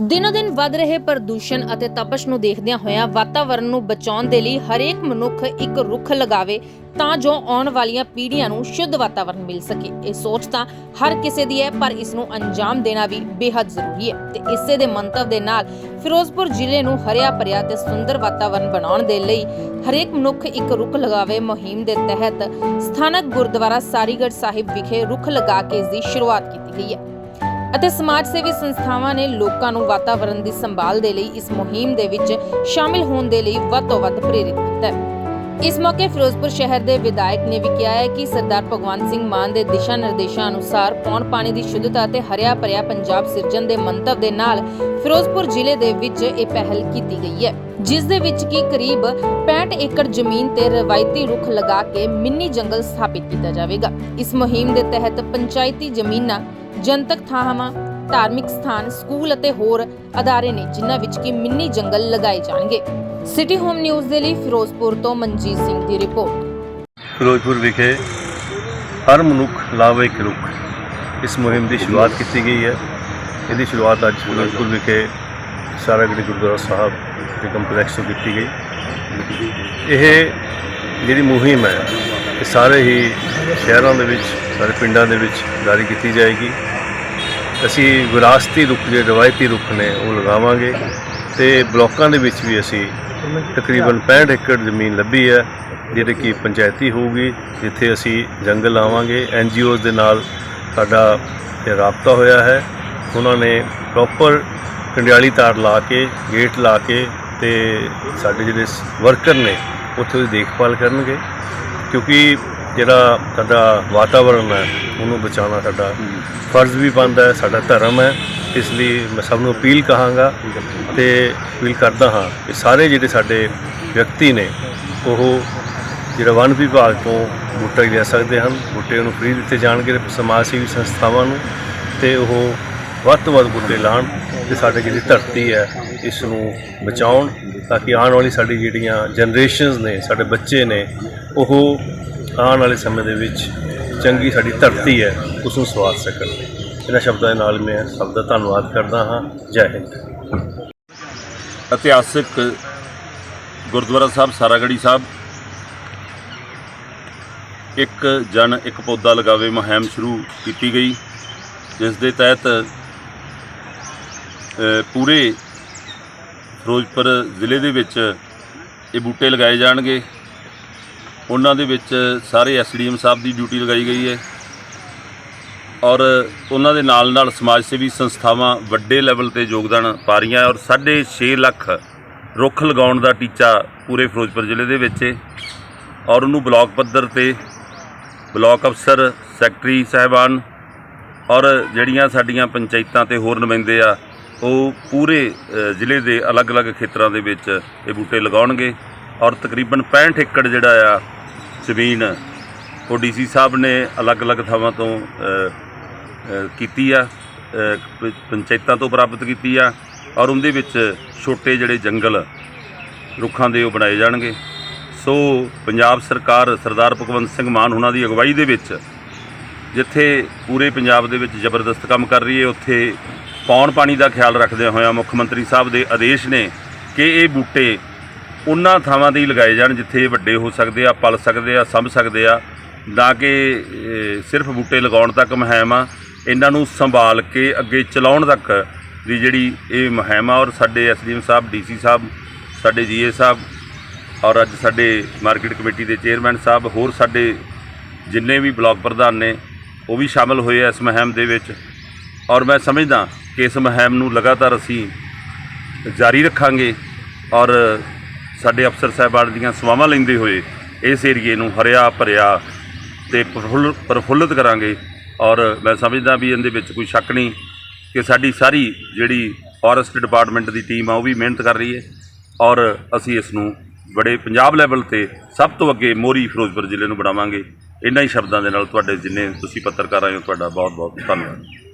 ਦਿਨੋ ਦਿਨ ਵੱਧ ਰਹੇ ਪ੍ਰਦੂਸ਼ਣ ਅਤੇ ਤਪਸ਼ ਨੂੰ ਦੇਖਦਿਆਂ ਹੋਇਆਂ ਵਾਤਾਵਰਣ ਨੂੰ ਬਚਾਉਣ ਦੇ ਲਈ ਹਰੇਕ ਮਨੁੱਖ ਇੱਕ ਰੁੱਖ ਲਗਾਵੇ ਤਾਂ ਜੋ ਆਉਣ ਵਾਲੀਆਂ ਪੀੜ੍ਹੀਆਂ ਨੂੰ ਸ਼ੁੱਧ ਵਾਤਾਵਰਣ ਮਿਲ ਸਕੇ। ਇਹ ਸੋਚ ਤਾਂ ਹਰ ਕਿਸੇ ਦੀ ਹੈ, ਪਰ ਇਸ ਨੂੰ ਅੰਜਾਮ ਦੇਣਾ ਵੀ ਬੇहद ਜ਼ਰੂਰੀ ਹੈ ਤੇ ਇਸੇ ਦੇ ਮੰਤਵ ਦੇ ਨਾਲ ਫਿਰੋਜ਼ਪੁਰ ਜ਼ਿਲ੍ਹੇ ਨੂੰ ਹਰਿਆ ਭਰਿਆ ਤੇ ਸੁੰਦਰ ਵਾਤਾਵਰਣ ਬਣਾਉਣ ਦੇ ਲਈ ਹਰੇਕ ਮਨੁੱਖ ਇੱਕ ਰੁੱਖ ਲਗਾਵੇ ਮੁਹਿੰਮ ਦੇ ਤਹਿਤ ਸਥਾਨਕ ਗੁਰਦੁਆਰਾ ਸਾਰੀਗੜ੍ਹ ਸਾਹਿਬ ਵਿਖੇ ਰੁੱਖ ਲਗਾ ਕੇ ਇਸ ਦੀ ਸ਼ੁਰੂਆਤ ਕੀਤੀ ਗਈ ਹੈ। ਅਤੇ ਸਮਾਜ ਸੇਵੀ ਸੰਸਥਾਵਾਂ ਨੇ ਲੋਕਾਂ ਨੂੰ ਵਾਤਾਵਰਣ ਦੀ ਸੰਭਾਲ ਦੇ ਲਈ ਇਸ ਮੁਹਿੰਮ ਦੇ ਵਿੱਚ ਸ਼ਾਮਿਲ ਹੋਣ ਦੇ ਲਈ ਵੱਧ ਤੋਂ ਵੱਧ ਪ੍ਰੇਰਿਤ ਕੀਤਾ ਹੈ। ਇਸ ਮੌਕੇ ਫਿਰੋਜ਼ਪੁਰ ਸ਼ਹਿਰ ਦੇ ਵਿਧਾਇਕ ਨੇ ਵੀ ਕਿਹਾ ਹੈ ਕਿ ਸਰਦਾਰ ਭਗਵੰਤ ਸਿੰਘ ਮਾਨ ਦੇ ਦਿਸ਼ਾ ਨਿਰਦੇਸ਼ਾਂ ਅਨੁਸਾਰ ਪੌਣ ਪਾਣੀ ਦੀ ਸ਼ੁੱਧਤਾ ਅਤੇ ਹਰਿਆ ਭਰਿਆ ਪੰਜਾਬ ਸਿਰਜਣ ਦੇ ਮੰਤਵ ਦੇ ਨਾਲ ਫਿਰੋਜ਼ਪੁਰ ਜ਼ਿਲ੍ਹੇ ਦੇ ਵਿੱਚ ਇਹ ਪਹਿਲ ਕੀਤੀ ਗਈ ਹੈ। ਜਿਸ ਦੇ ਵਿੱਚ ਕੀ ਕਰੀਬ 65 ਏਕੜ ਜ਼ਮੀਨ ਤੇ ਰਵਾਇਤੀ ਰੁੱਖ ਲਗਾ ਕੇ ਮਿੰਨੀ ਜੰਗਲ ਸਥਾਪਿਤ ਕੀਤਾ ਜਾਵੇਗਾ। ਇਸ ਮੁਹਿੰਮ ਦੇ ਤਹਿਤ ਪੰਚਾਇਤੀ ਜ਼ਮੀਨਾਂ, ਜਨਤਕ ਥਾਵਾਂ, ਧਾਰਮਿਕ ਸਥਾਨ, ਸਕੂਲ ਅਤੇ ਹੋਰ ਅਦਾਰੇ ਨੇ ਜਿਨ੍ਹਾਂ ਵਿੱਚ ਕਿ ਮਿੰਨੀ ਜੰਗਲ ਲਗਾਏ ਜਾਣਗੇ। ਸਿਟੀ ਹੋਮ ਨਿਊਜ਼ ਦੇ ਲਈ ਫਿਰੋਜ਼ਪੁਰ ਤੋਂ ਮਨਜੀਤ ਸਿੰਘ ਦੀ ਰਿਪੋਰਟ। ਫਿਰੋਜ਼ਪੁਰ ਵਿਖੇ ਹਰ ਮਨੁੱਖ ਲਾਵੇ ਇੱਕ ਰੁੱਖ। ਇਸ ਮੁਹਿੰਮ ਦੀ ਸ਼ੁਰੂਆਤ ਕੀਤੀ ਗਈ ਹੈ। ਇਹਦੀ ਸ਼ੁਰੂਆਤ ਅੱਜ ਫਿਰੋਜ਼ਪੁਰ ਵਿਖੇ ਸਾਰਾਗੜੀ ਗੁਰਦੁਆਰਾ ਸਾਹਿਬ ਦੇ ਕੰਪਲੈਕਸ ਤੋਂ ਕੀਤੀ ਗਈ। ਇਹ ਜਿਹੜੀ ਮੁਹਿੰਮ ਹੈ, ਇਹ ਸਾਰੇ ਹੀ ਸ਼ਹਿਰਾਂ ਦੇ ਵਿੱਚ, ਸਾਰੇ ਪਿੰਡਾਂ ਦੇ ਵਿੱਚ ਜਾਰੀ ਕੀਤੀ ਜਾਏਗੀ। ਅਸੀਂ ਵਿਰਾਸਤੀ ਰੁੱਖ ਜਿਹੜੇ ਰਵਾਇਤੀ ਰੁੱਖ ਨੇ ਉਹ ਲਗਾਵਾਂਗੇ ਤੇ ਬਲਾਕਾਂ ਦੇ ਵਿੱਚ ਵੀ ਅਸੀਂ ਤਕਰੀਬਨ 65 ਏਕੜ ਜ਼ਮੀਨ ਲੱਭੀ ਹੈ, ਜਿਹੜੇ ਕਿ ਪੰਚਾਇਤੀ ਹੋਊਗੀ, ਜਿੱਥੇ ਅਸੀਂ ਜੰਗਲ ਲਾਵਾਂਗੇ। ਐਨਜੀਓਜ਼ ਦੇ ਨਾਲ ਸਾਡਾ ਰਾਬਤਾ ਹੋਇਆ ਹੈ। ਉਹਨਾਂ ਨੇ ਪ੍ਰੋਪਰ ਕੰਡਿਆਲੀ ਤਾਰ ਲਾ ਕੇ, ਗੇਟ ਲਾ ਕੇ ਤੇ ਸਾਡੇ ਜਿਹੜੇ ਵਰਕਰ ਨੇ, ਉੱਥੇ ਉਹਦੀ ਦੇਖਭਾਲ ਕਰਨਗੇ, ਕਿਉਂਕਿ ਜਿਹੜਾ ਸਾਡਾ ਵਾਤਾਵਰਣ ਹੈ, ਉਹਨੂੰ ਬਚਾਉਣਾ ਸਾਡਾ ਫਰਜ਼ ਵੀ ਬਣਦਾ ਹੈ, ਸਾਡਾ ਧਰਮ ਹੈ, ਇਸ ਲਈ ਮੈਂ ਸਭ ਨੂੰ ਅਪੀਲ ਕਹਾਂਗਾ ਤੇ ਅਪੀਲ ਕਰਦਾ ਹਾਂ ਕਿ ਸਾਰੇ ਜਿਹੜੇ ਸਾਡੇ ਵਿਅਕਤੀ ਨੇ, ਉਹ ਜਿਹੜਾ ਵਨ ਵਿਭਾਗ ਤੋਂ ਬੂਟੇ ਲੈ ਸਕਦੇ ਹਨ, ਬੂਟੇ ਉਹਨੂੰ ਫ੍ਰੀ ਦਿੱਤੇ ਜਾਣਗੇ ਸਮਾਜ ਸੇਵੀ ਸੰਸਥਾਵਾਂ ਨੂੰ ਤੇ ਉਹ ਵੱਧ ਤੋਂ ਵੱਧ ਬੂਟੇ ਲਾਉਣ ਤੇ ਸਾਡੇ ਜਿਹੜੀ ਧਰਤੀ ਹੈ ਇਸ ਨੂੰ ਬਚਾਉਣ ਤਾਂ ਕਿ ਆਉਣ ਵਾਲੀ ਸਾਡੀ ਜਿਹੜੀਆਂ ਜਨਰੇਸ਼ਨਸ ਨੇ, ਸਾਡੇ ਬੱਚੇ ਨੇ, ਉਹ ਆਉਣ ਵਾਲੇ ਸਮੇਂ ਦੇ ਵਿੱਚ ਚੰਗੀ ਸਾਡੀ ਧਰਤੀ ਹੈ ਉਸ ਨੂੰ ਸਵਾਰ ਸਕਣ। ਇਹਨਾਂ ਸ਼ਬਦਾਂ ਦੇ ਨਾਲ ਮੈਂ ਸਭ ਦਾ ਧੰਨਵਾਦ ਕਰਦਾ ਹਾਂ। ਜੈ ਹਿੰਦ। ਇਤਿਹਾਸਿਕ ਗੁਰਦੁਆਰਾ ਸਾਹਿਬ, ਸਾਰਾਗੜੀ ਸਾਹਿਬ। ਇੱਕ ਜਨ ਇੱਕ ਪੌਦਾ ਲਗਾਵੇ ਮੁਹਿੰਮ ਸ਼ੁਰੂ ਕੀਤੀ ਗਈ, ਜਿਸ ਦੇ ਤਹਿਤ ਪੂਰੇ ਫਿਰੋਜ਼ਪੁਰ ਜ਼ਿਲ੍ਹੇ ਦੇ ਵਿੱਚ ਇਹ ਬੂਟੇ ਲਗਾਏ ਜਾਣਗੇ। ਉਹਨਾਂ ਦੇ ਵਿੱਚ ਸਾਰੇ ਐਸਡੀਐਮ ਸਾਹਿਬ ਦੀ ਡਿਊਟੀ ਲਗਾਈ ਗਈ ਹੈ ਔਰ ਉਹਨਾਂ ਦੇ ਨਾਲ ਨਾਲ ਸਮਾਜ ਸੇਵੀ ਸੰਸਥਾਵਾਂ ਵੱਡੇ ਲੈਵਲ ਤੇ ਯੋਗਦਾਨ ਪਾ ਰਹੀਆਂ ਔਰ 6.5 ਲੱਖ ਰੁੱਖ ਲਗਾਉਣ ਦਾ ਟੀਚਾ ਪੂਰੇ ਫਿਰੋਜ਼ਪੁਰ ਜ਼ਿਲ੍ਹੇ ਦੇ ਵਿੱਚ ਹੈ ਔਰ ਉਹਨੂੰ ਬਲਾਕ ਪੱਧਰ ਤੇ ਬਲਾਕ ਅਫਸਰ, ਸੈਕਟਰੀ ਸਾਹਿਬਾਨ ਔਰ ਜਿਹੜੀਆਂ ਸਾਡੀਆਂ ਪੰਚਾਇਤਾਂ ਤੇ ਹੋਰ ਨੁਮਾਇੰਦੇ ਆ ਉਹ ਪੂਰੇ ਜ਼ਿਲ੍ਹੇ ਦੇ ਅਲੱਗ-ਅਲੱਗ ਖੇਤਰਾਂ ਦੇ ਵਿੱਚ ਇਹ ਬੂਟੇ ਲਗਾਉਣਗੇ ਔਰ ਤਕਰੀਬਨ 65 ਏਕੜ ਜਿਹੜਾ ਆ ਜ਼ਮੀਨ ਉਹ ਡੀਸੀ ਸਾਹਿਬ ਨੇ ਅਲੱਗ-ਅਲੱਗ ਥਾਵਾਂ ਤੋਂ ਕੀਤੀ ਆ ਪੰਚਾਇਤਾਂ ਤੋਂ ਪ੍ਰਾਪਤ ਕੀਤੀ ਆ ਔਰ ਉਹਦੇ ਵਿੱਚ ਛੋਟੇ ਜਿਹੜੇ ਜੰਗਲ ਰੁੱਖਾਂ ਦੇ ਉਹ ਬਣਾਏ ਜਾਣਗੇ। ਸੋ ਪੰਜਾਬ ਸਰਕਾਰ ਸਰਦਾਰ ਭਗਵੰਤ ਸਿੰਘ ਮਾਨ ਉਹਨਾਂ ਦੀ ਅਗਵਾਈ ਦੇ ਵਿੱਚ ਜਿੱਥੇ ਪੂਰੇ ਪੰਜਾਬ ਦੇ ਵਿੱਚ ਜ਼ਬਰਦਸਤ ਕੰਮ ਕਰ ਰਹੀ ਹੈ, ਉੱਥੇ ਪੌਣ ਪਾਣੀ ਦਾ ਖਿਆਲ ਰੱਖਦਿਆਂ ਹੋਇਆਂ ਮੁੱਖ ਮੰਤਰੀ ਸਾਹਿਬ ਦੇ ਆਦੇਸ਼ ਨੇ ਕਿ ਇਹ ਬੂਟੇ ਉਹਨਾਂ ਥਾਵਾਂ ਤੇ ਹੀ ਲਗਾਏ ਜਾਣ ਜਿੱਥੇ ਇਹ ਵੱਡੇ ਹੋ ਸਕਦੇ ਆ, ਪਲ ਸਕਦੇ ਆ, ਸੰਭ ਸਕਦੇ ਆ, ਨਾ ਕਿ ਸਿਰਫ ਬੂਟੇ ਲਗਾਉਣ ਤੱਕ ਮੁਹਿੰਮ ਆ, ਇਹਨਾਂ ਨੂੰ ਸੰਭਾਲ ਕੇ ਅੱਗੇ ਚਲਾਉਣ ਤੱਕ ਦੀ ਜਿਹੜੀ ਇਹ ਮੁਹਿੰਮ ਆ, ਔਰ ਸਾਡੇ ਐਸਡੀਐਮ ਸਾਹਿਬ, ਡੀਸੀ ਸਾਹਿਬ, ਸਾਡੇ ਜੀਏ ਸਾਹਿਬ, ਔਰ ਅੱਜ ਸਾਡੇ ਮਾਰਕੀਟ ਕਮੇਟੀ ਦੇ ਚੇਅਰਮੈਨ ਸਾਹਿਬ, ਹੋਰ ਸਾਡੇ ਜਿੰਨੇ ਵੀ ਬਲਾਕ ਪ੍ਰਧਾਨ ਨੇ, ਉਹ ਵੀ ਸ਼ਾਮਲ ਹੋਏ ਆ ਇਸ ਮੁਹਿੰਮ ਦੇ ਵਿੱਚ। ਔਰ ਮੈਂ ਸਮਝਦਾ ਕਿ ਇਸ ਮੁਹਿੰਮ ਨੂੰ ਲਗਾਤਾਰ ਅਸੀਂ ਜਾਰੀ ਰੱਖਾਂਗੇ ਔਰ ਸਾਡੇ ਅਫਸਰ ਸਾਹਿਬਾਨ ਦੀਆਂ ਸੇਵਾਵਾਂ ਲੈਂਦੇ ਹੋਏ ਇਸ ਏਰੀਏ ਨੂੰ ਹਰਿਆ ਭਰਿਆ ਤੇ ਪ੍ਰਫੁੱਲ ਪ੍ਰਫੁੱਲਤ ਕਰਾਂਗੇ ਔਰ ਮੈਂ ਸਮਝਦਾ ਵੀ ਇਹਦੇ ਵਿੱਚ ਕੋਈ ਸ਼ੱਕ ਨਹੀਂ ਕਿ ਸਾਡੀ ਸਾਰੀ ਜਿਹੜੀ ਫੋਰੈਸਟ ਡਿਪਾਰਟਮੈਂਟ ਦੀ ਟੀਮ ਆ ਉਹ ਵੀ ਮਿਹਨਤ ਕਰ ਰਹੀ ਹੈ ਔਰ ਅਸੀਂ ਇਸ ਨੂੰ ਬੜੇ ਪੰਜਾਬ ਲੈਵਲ ਤੇ ਸਭ ਤੋਂ ਅੱਗੇ ਮੋਰੀ ਫਿਰੋਜ਼ਪੁਰ ਜ਼ਿਲ੍ਹੇ ਨੂੰ ਬਣਾਵਾਂਗੇ। ਇਹਨਾਂ ਹੀ ਸ਼ਬਦਾਂ ਦੇ ਨਾਲ ਤੁਹਾਡੇ ਜਿੰਨੇ ਤੁਸੀਂ ਪੱਤਰਕਾਰ ਆਏ ਹੋ, ਤੁਹਾਡਾ ਬਹੁਤ ਬਹੁਤ ਧੰਨਵਾਦ।